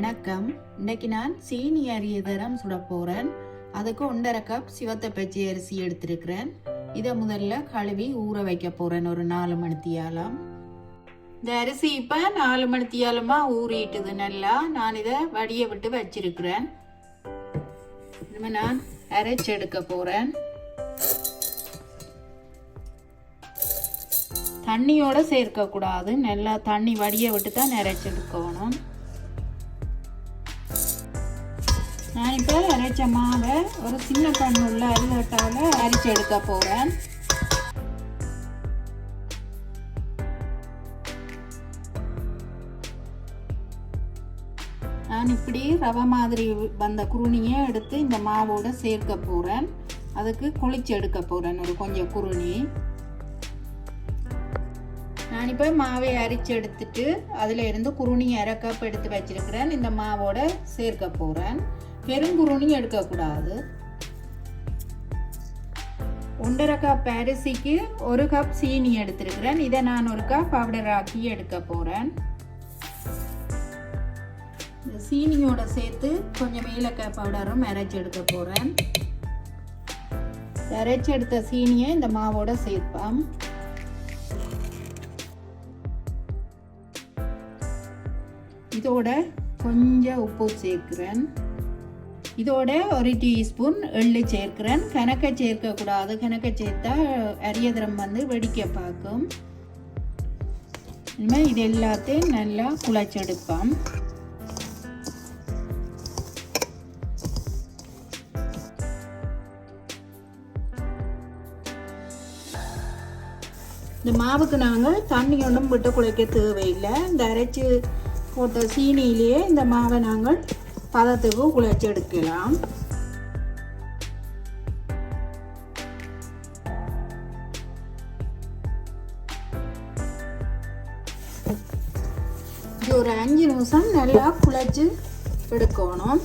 வணக்கம். இன்னைக்கு நான் சீனி அரியதரம் சுட போகிறேன் அதுக்கு ஒன்றரை கப் சிவத்த பச்சை அரிசி எடுத்திருக்கிறேன். இதை முதல்ல கழுவி ஊற வைக்க போகிறேன் ஒரு நாலு மணித்தியாலம். இந்த அரிசி இப்போ நாலு மணித்தியாலமாக ஊறிட்டுது நல்லா. நான் இதை வடிய விட்டு வச்சிருக்கிறேன். இனிமேல் நான் அரைச்சு எடுக்க போகிறேன் தண்ணியோட சேர்க்கக்கூடாது நல்லா தண்ணி வடிய விட்டு தான் அரைச்சு நான் இப்போ அரைச்ச மாவை ஒரு சின்ன கண்ணு உள்ள அரிவட்டால அரிச்சு எடுக்க போகிறேன் நான் இப்படி ரவை மாதிரி வந்த குருணியை எடுத்து இந்த மாவோட சேர்க்க போகிறேன் அதுக்கு குளிச்சு எடுக்க போகிறேன் ஒரு கொஞ்சம் குருணி. நான் இப்போ மாவை அரிச்சு எடுத்துட்டு அதில் இருந்து குருணி அரை கப் எடுத்து வச்சிருக்கிறேன். இந்த மாவோட சேர்க்க போகிறேன் பெரும்புருணியும் எடுக்கக்கூடாது ஒன்றரை கப் அரிசிக்கு ஒரு கப் சீனி எடுத்திருக்கிறேன். இதை நான் ஒரு கப் பவுடர் ஆக்கி எடுக்க போகிறேன் இந்த சீனியோட சேர்த்து கொஞ்சம் ஏலக்காய் பவுடரும் அரைச்சி எடுக்க போகிறேன் அரைச்சி எடுத்த சீனியை இந்த மாவோட சேர்ப்பேன் இதோட கொஞ்சம் உப்பு சேர்க்கிறேன். இதோட ஒரு டீஸ்பூன் எள்ளு சேர்க்கிறேன். கணக்க சேர்க்கக்கூடாது. கணக்க சேர்த்தா அரியதரம் வந்து வெடிக்க பார்க்கும். இனிமேல் இது எல்லாத்தையும் நல்லா குழச்செடுப்போம். இந்த மாவுக்கு நாங்கள் தண்ணி ஒன்றும் விட்டு குழைக்க தேவையில்லை. இந்த அரைச்சி போட்ட சீனியிலேயே இந்த மாவை நாங்கள் பதத்துக்கு குழைச்சி எடுக்கலாம். இது ஒரு அஞ்சு நிமிஷம் நல்லா குழைச்சி எடுக்கணும்.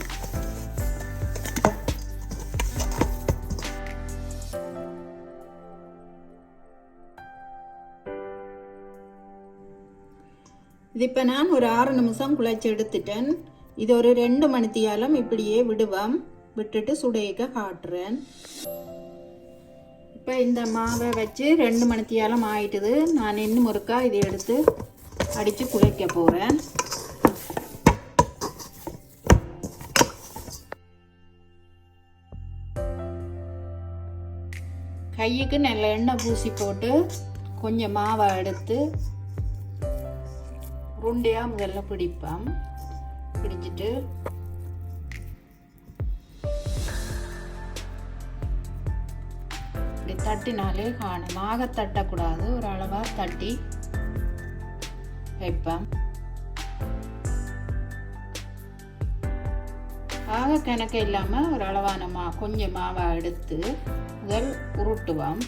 இது இப்போ நான் ஒரு ஆறு நிமிஷம் குழைச்சி எடுத்துட்டேன். இது ஒரு ரெண்டு மணித்தியாலும் இப்படியே விடுவோம். விட்டுட்டு சுடையக்க காட்டுறேன். இப்போ இந்த மாவை வச்சு ரெண்டு மணித்தியாலும் ஆயிட்டுது. நான் இன்னும் ஒருக்கா இதை எடுத்து அடித்து குழைக்க போகிறேன் கையுக்கு நல்ல எண்ணெய் பூசி போட்டு கொஞ்சம் மாவை எடுத்து உருண்டையாக முதல்ல பிடிப்போம். பிடிச்சிட்டு. இப்படி தட்டினாலே காணும் ஆக தட்டக்கூடாது. ஒரு அளவாக தட்டி வைப்பேன். ஆக கணக்கு இல்லாமல் ஒரு அளவான மா கொஞ்சம் மாவை எடுத்து முதல் உருட்டுவோம்.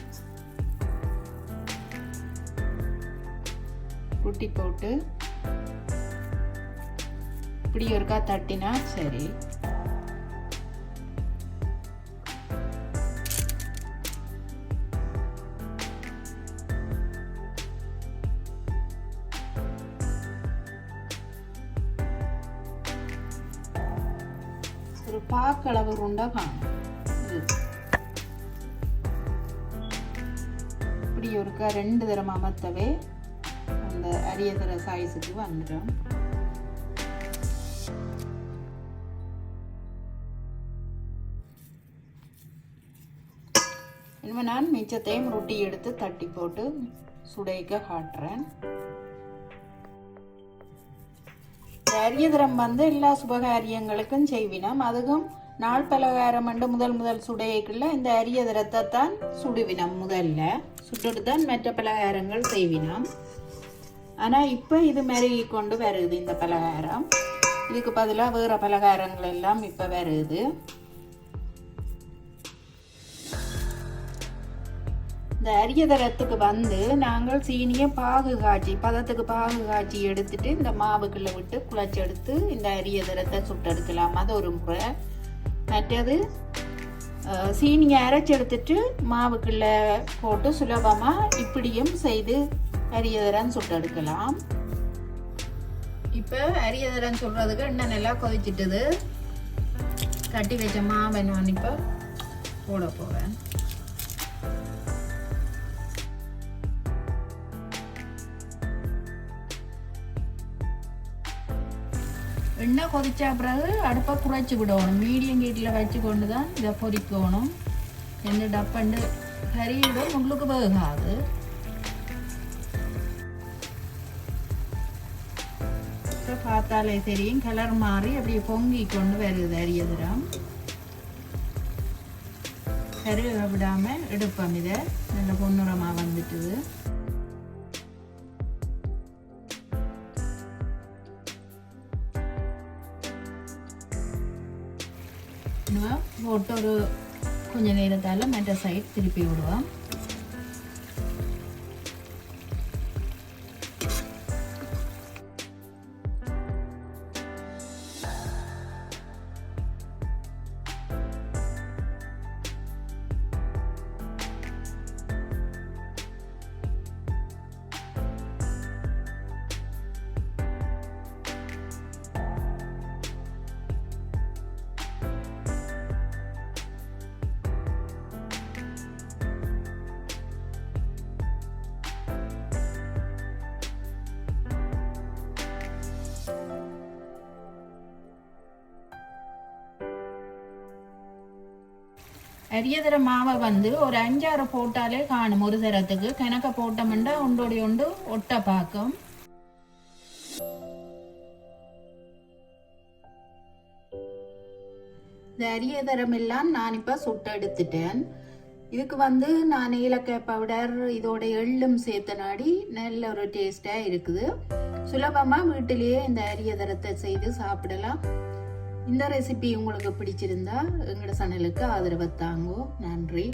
உருட்டி போட்டு இப்படி ஒருக்கா தட்டினா சரி. ஒரு பாக்களவு உருண்டை காணும் இப்படி ஒருக்கா ரெண்டு தரம் அமர்த்தவே அந்த அரியதர சாய்ஸுக்கு வந்துடும். இப்போ நான் மிச்சத்தையும் ரொட்டி எடுத்து தட்டி போட்டு சுடைக்க காட்டுறேன். அரியதரம் வந்து எல்லா சுபகாரியங்களுக்கும் செய்வினோம். அதுக்கும் நாள் பலகாரம் அண்டு முதல் முதல் சுடையக்குள்ள இந்த அரியதரத்தை தான் சுடுவினோம் முதல்ல. சுட்டுட்டு தான் மற்ற பலகாரங்கள் செய்வினோம். ஆனால் இப்போ இது மாதிரி கொண்டு வருது இந்த பலகாரம். இதுக்கு பதிலாக வேறு பலகாரங்கள் எல்லாம் இப்போ வருது. இந்த அரியதரத்துக்கு வந்து நாங்கள் சீனியை பாகு காய்ச்சி பதத்துக்கு பாகு காய்ச்சி எடுத்துட்டு இந்த மாவுக்குள்ள விட்டு குழச்சி எடுத்து இந்த அரியதரத்தை சுட்டெடுக்கலாம் அது ஒரு முறை. மற்றது சீனியை அரைச்சி எடுத்துட்டு மாவுக்குள்ள போட்டு சுலபமாக இப்படியும் செய்து அரியதரம் சுட்டெடுக்கலாம் இப்போ அரியதரம் சொல்கிறதுக்கு எண்ணெய் நல்லா கொதிச்சிட்டுது. கட்டி வச்ச மாவை நான் இப்போ போட போகிறேன் எண்ணெய் கொதிச்ச பிறகு அடுப்பை குறைச்சி விடணும் மீடியம் ஹீட்டில் வச்சு கொண்டு தான் இதை பொறிக்கணும் என்ன டப்பண்டு கறியிடும் உங்களுக்கு வேகாது இப்போ பார்த்தாலே தெரியும் கலர் மாறி அப்படியே பொங்கி கொண்டு வருது அரியதுரம் கருக விடாம எடுப்போம் இதை நல்ல பொன்னுரமாக வந்துட்டுது போட்டு ஒரு கொஞ்சம் நேரத்தால் மற்ற சைட் திருப்பி விடுவோம். அரியதர மாவை வந்து ஒரு அஞ்சாறு போட்டாலே காணும். ஒரு தரத்துக்கு கிணக்க போட்டோம்னா ஒன்றோடைய ஒன்று ஒட்ட பார்க்கும் இந்த அரியதரம் எல்லாம் நான் இப்போ சுட்டு எடுத்துட்டேன். இதுக்கு வந்து நான் ஏலக்காய் பவுடர் இதோட எள்ளும் சேர்த்த நாடி நல்ல ஒரு டேஸ்டாக இருக்குது. சுலபமாக வீட்டிலேயே இந்த அரியதரத்தை செய்து சாப்பிடலாம். இந்த ரெசிபி உங்களுக்கு பிடிச்சிருந்தா எங்களோட சேனலுக்கு ஆதரவு தாங்கோ. நன்றி.